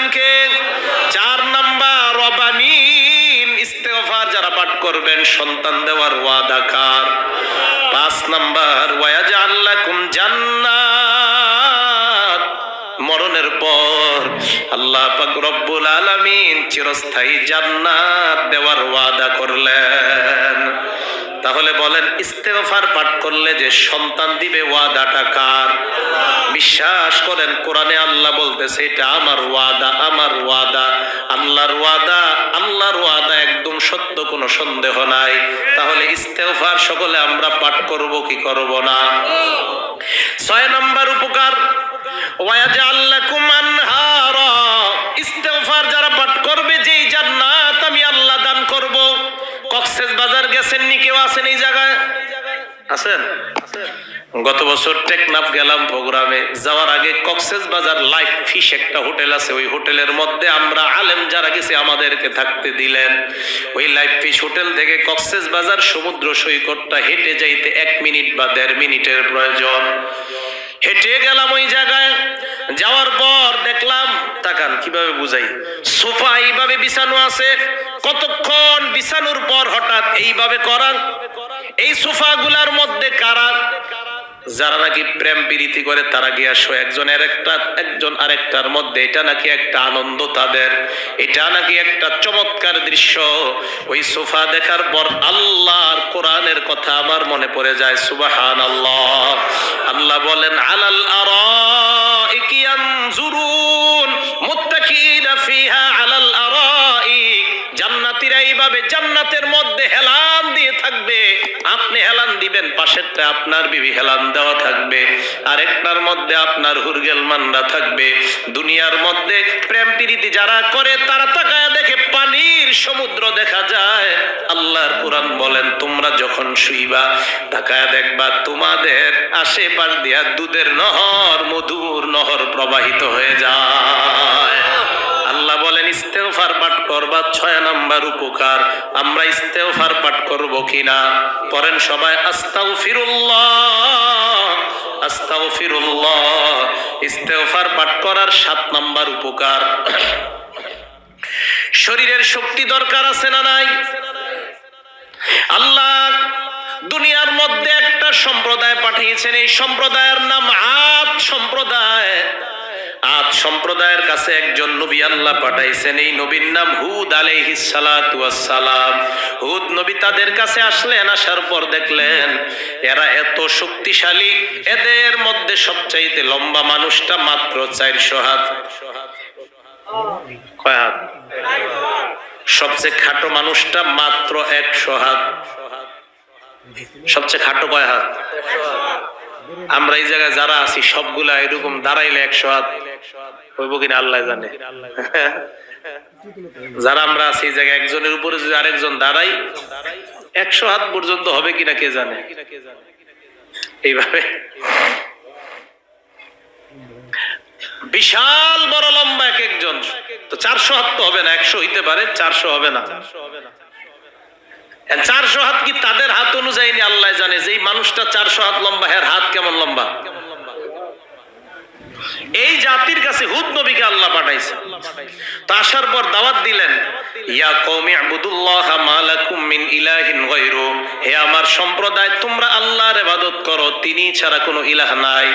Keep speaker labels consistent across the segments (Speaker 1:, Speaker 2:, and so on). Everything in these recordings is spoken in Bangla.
Speaker 1: করবেন কে চার নাম্বার রবানিন ইস্তেগফার যারা পাঠ করবেন, সন্তান দেওয়ার ওয়াদা কার? পাঁচ নাম্বার ওয়াজাল লাকুম জান্নাত। মরণের পর আল্লাহ পাক রব্বুল আলামিন চিরস্থায়ী জান্নাত দেওয়ার ওয়াদা করলেন। তাহলে বলেন, ইস্তেগফার পাঠ করলে যে সন্তান দিবে ওয়াদাটা কার? বিশ্বাস করেন, কোরআনে আল্লাহ বলতেছে, এটা আমার ওয়াদা আমার ওয়াদা। আল্লাহর ওয়াদা আল্লাহর ওয়াদা একদম সত্য, কোনো সন্দেহ নাই। তাহলে ইস্তেগফার সকলে আমরা পাঠ করব, কি করব না? ছয় নম্বর উপকার ওয়াজাল আল্লাহ আনহারা কক্সেস বাজার গেছেন কেউ আছেন এই জায়গায়? আছেন? গত বছর টেকনাফ গেলাম প্রোগ্রামে। যাওয়ার আগে কক্সেস বাজার লাইফ ফিশ একটা হোটেল আছে। ওই হোটেলের মধ্যে আমরা আলেম যারা গেছে আমাদেরকে থাকতে দিলেন। ওই লাইফ ফিশ হোটেল থেকে কক্সেস বাজার সমুদ্র সৈকতটা হেঁটে যাইতে এক মিনিট বা দেড় মিনিটের প্রয়োজন। হেঁটে গেলাম ওই জায়গায়। যাওয়ার পর দেখলাম, তাকান, কীভাবে বুঝাই? সোফা এইভাবে বিছানো আছে। কতক্ষণ বিছানোর পর হঠাৎ এইভাবে করার এই সোফা গুলার মধ্যে কারা? যারা নাকি প্রেম প্রীতি করে, তারা গিয়া শো একজন একটা একজন আরেকটার মধ্যে। এটা নাকি একটা আনন্দ তাদের। এটা নাকি একটা চমৎকার দৃশ্য। ওই সোফা দেখার পর আল্লাহর কোরআনের কথা আমার মনে পড়ে যায়। সুবাহান আল্লাহ আল্লাহ বলেন আলাল জান্নাতের মধ্যে হেলান দিয়ে থাকবে। আপনি হেলান দিবেন, পাশেরটা আপনার বিবি হেলান দেওয়া থাকবে। আরেকটার মধ্যে আপনার হুরগেল মান্ডা থাকবে। দুনিয়ার মধ্যে প্রেম প্রীতি যারা করে, তারা তাকায় দেখে পানির সমুদ্র দেখা যায়। আল্লাহর কোরআন বলেন, তোমরা যখন শুইবা, তাকায় দেখবা, তোমাদের আশেপাশ দিয়া দুধের নহর, মধুর নহর প্রবাহিত হয়ে যায়। আল্লাহ বলেন ইস্তেগফার পাঠ করবা ছয় নাম্বার উপকার। আমরা ইস্তেগফার পাঠ করব কিনা? পড়েন সবাই, আস্তাগফিরুল্লাহ আস্তাগফিরুল্লাহ। ইস্তেগফার পাঠ করার সাত নাম্বার উপকার। শরীরের শক্তি দরকার আছে না নাই? আল্লাহ দুনিয়ার মধ্যে একটা সম্প্রদায় পাঠিয়েছেন, এই সম্প্রদায়ের নাম আদ সম্প্রদায়। আদ সম্প্রদায়ের কাছে একজন নবী আল্লাহ পাঠাইছেন, এই নবীর নাম হুদ সালাম হুদ নবী তাদের কাছে আসলেন, আসার পর দেখলেন, এরা এত শক্তিশালী, এদের মধ্যে সবচাইতে লম্বা মানুষটা মাত্র চারশো হাত। কয় হাত? সবচেয়ে খাটো মানুষটা মাত্র একশো হাত। সবচেয়ে খাটো কয় হাত? আমরা এই জায়গায় যারা আছি, সবগুলা এরকম দাঁড়াইলে একশো হাত। হইব কিনা আল্লাহ জানে। যারা আমরা আছি জায়গায় একজনের উপরে যদি আরেকজন দাঁড়াই একশো হাত পর্যন্ত হবে কিনা কে জানে? এইভাবে। বিশাল বড় লম্বা এক একজন। তো চারশো হাত তো হবে না, একশো হইতে পারে, চারশো হবে না। চারশো হাত কি তাদের হাত অনুযায়ী আল্লাহ জানে? যে মানুষটা চারশো হাত লম্বা এর হাত কেমন লম্বা? এই জাতির কাছে হুদ নবীকে আল্লাহ পাঠাইছে। তো আসার পর দাওয়াত দিলেন, ইয়া কওমি আবুদুল্লাহ মা লাকুম মিন ইলাহিন গায়রু। হে আমার সম্প্রদায়, তোমরা আল্লাহর ইবাদত করো, তিনি ছাড়া কোনো ইলাহ নাই।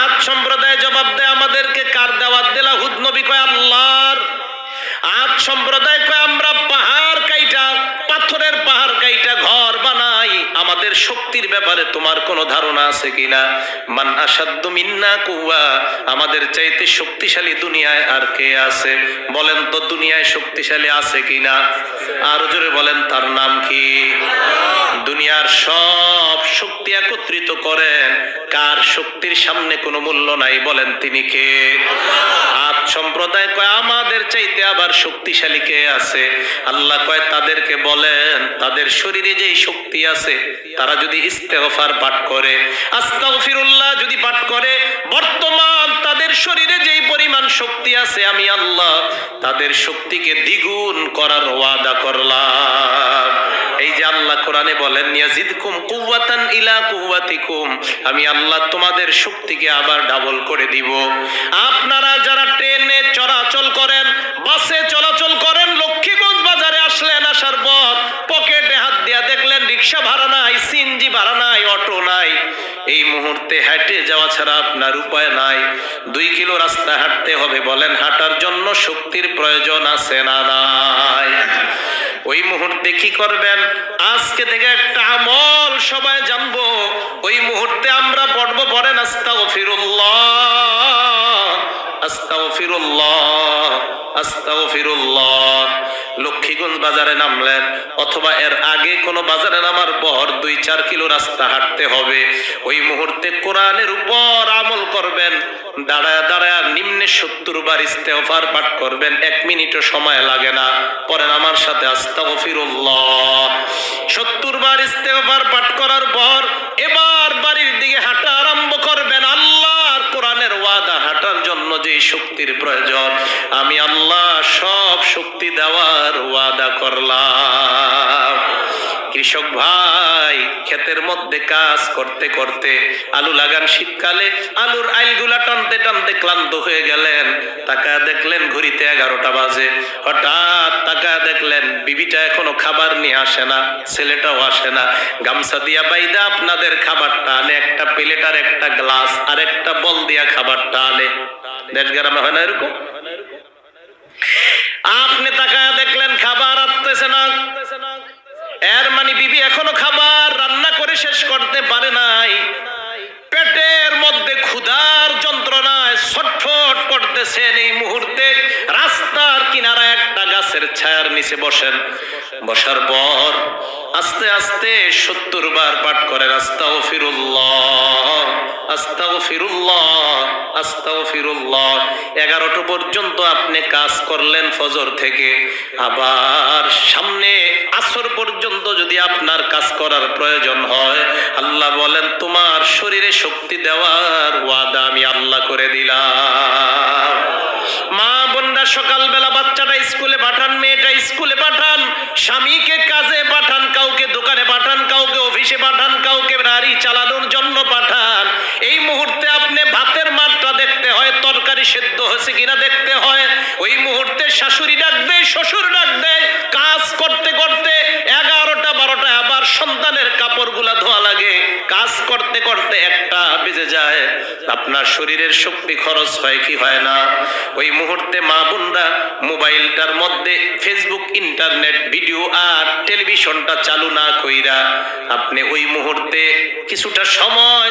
Speaker 1: আজ সম্প্রদায় জবাব দেয়, আমাদেরকে কার দাওয়াত দিলা? হুদ নবী কয়, আল্লাহর। আজ সম্প্রদায় কয়, আমরা পাহাড় কাইটা, পাথরের কাইটা ঘর বানাই, আমাদের শক্তির ব্যাপারে তোমার কোনো ধারণা আছে কিনা? মান আসাদ্দ মিন্না কুয়া আমাদের চাইতে শক্তিশালী দুনিয়ায় আর কে আছে? বলেন তো, দুনিয়ায় শক্তিশালী আছে কিনা? আর জোরে বলেন, তার নাম কি? দুনিয়ার সব শক্তি একত্রিত করেন, কার শক্তির সামনে কোনো মূল্য নাই, বলেন তিনি কে? আজ সম্প্রদায় কয়, আমাদের চাইতে আবার শক্তিশালী কে আছে? আল্লাহ কয়, তাদেরকে বলেন, তাদের শরীরে যেই শক্তি আছে, তারা যদি ইস্তেগফার পাঠ করে, আস্তাগফিরুল্লাহ যদি পাঠ করে, বর্তমান তাদের শরীরে যেই পরিমাণ শক্তি আছে, আমি আল্লাহ তাদের শক্তিকে দ্বিগুণ করার ওয়াদা করলাম। এই যে আল্লাহ কোরআনে বলেন, ইয়াজিদকুম কুওয়াতান ইলা কুওয়াতিকুম আমি আল্লাহ তোমাদের শক্তিকে আবার ডাবল করে দিব। আপনারা যারা ট্রেনে চলাচল করেন, বাসে চলাচল করেন লক্ষ্মীগঞ্জ বাজারে আসলেন আসার পর পকেটে হাত দিয়া দেখলেন রিক্সা ভাড়া নাই সিএনজি ভাড়া নাই, অটো নাই। এই মুহূর্তে হেঁটে যাওয়া ছাড়া আপনার উপায় নাই। দুই কিলো রাস্তা হাঁটতে হবে, বলেন, হাঁটার জন্য শক্তির প্রয়োজন আছে না নাই? ওই মুহূর্তে কি করবেন? আজকে থেকে একটা আমল সবাই জানব। ওই মুহূর্তে আমরা পড়ব, পড়েন, আস্তাগফিরুল্লাহ। আস্তাগফিরুল্লাহ আস্তাগফিরুল্লাহ। লক্ষ্মীগঞ্জ বাজারে নামলেন, অথবা এর আগে কোনো বাজারে নামার পর দুই, চার কিলো রাস্তা হাঁটতে হবে। ওই মুহূর্তে কোরআনের উপর আমল করবেন, দাঁড়ায় দাঁড়ায় নিম্নে সত্তর বার ইস্তেফার পাঠ করবেন, এক মিনিটও সময় লাগে না। পরেন আমার সাথে আস্তাগফিরুল্লাহ। সত্তর বার ইস্তেফার পাঠ করার পর এবার বাড়ির দিকে হাঁটা আরম্ভ করবেন আল্লাহর কোরআনের ওয়াদা হাঁটার জন্য যে শক্তির প্রয়োজন। আমি আল্লাহ সব শক্তি দেওয়ার ওয়াদা করলাম। কৃষক ভাই, ক্ষেতের মধ্যে কাজ করতে করতে আলু লাগান শীতকালে, আলুর আইলগুলা টানতে টানতে ক্লান্ত হয়ে গেলেন। তাকা দেখলেন ঘড়িতে এগারোটা বাজে। হঠাৎ তাকা দেখলেন বিবিটা এখনও খাবার নিয়ে আসে না, ছেলেটাও আসে না। গামছা দিয়া বাইদা আপনাদের খাবারটা আনে, একটা প্লেট আর একটা গ্লাস আর একটা বল দিয়া খাবারটা আনে। দেশ গ্রামে হয় না এরকম? আপনি তাকায় দেখলেন খাবার আসতেছে না। এর মানে বিবি এখনও খাবার রান্না করে শেষ করতে পারে নাই। পেটের মধ্যে ক্ষুধার যন্ত্রণায় ছটফট করতেছেন এই মুহূর্তে। রাস্তার কিনারায় একটা গাছের ছায়ার নিচে বসেন। বসার পর আস্তে আস্তে সত্তর বার পাঠ করেন আস্তাও ফিরুল্লাহ। আস্তাও ফিরুল্লাহ আস্তাও ফিরুল্লাহ এগারোটা পর্যন্ত আপনি কাজ করলেন ফজর থেকে। আবার সামনে আসর পর্যন্ত যদি আপনার কাজ করার প্রয়োজন হয়, আল্লাহ বলেন, তোমার শরীরে শক্তি দেওয়ার ওয়াদা আমি আল্লাহ করে দিলাম। মা বোনরা সকালবেলা বাচ্চাটা স্কুলে পাঠান, মেয়েটা স্কুলে পাঠান, স্বামীকে কাজে পাঠান, কাউকে দোকানে পাঠান, কাউকে অফিসে পাঠান, কাউকে গাড়ি চালানোর জন্য পাঠান এই মুহূর্তে আপনি ভাতের মাত্রা দেখতে হয় তরকারি সেদ্ধ হয়েছে কিনা দেখতে হয়। ওই মুহূর্তে শাশুড়ি ডাক দেয় শ্বশুর ডাক দেয় কাজ করতে করতে এগারোটা বারোটা আবার সন্তানের কাপড়গুলা ধোয়া লাগে। কাজ করতে করতে একটা বেজে যায়। আপনার শরীরের শক্তি খরচ হয় কি হয় না? ওই মুহূর্তে মা বোনরা মোবাইলটার মধ্যে ফেসবুক, ইন্টারনেট, ভিডিও আর টেলিভিশনটা চালু না কইরা আপনি ওই মুহূর্তে কিছুটা সময়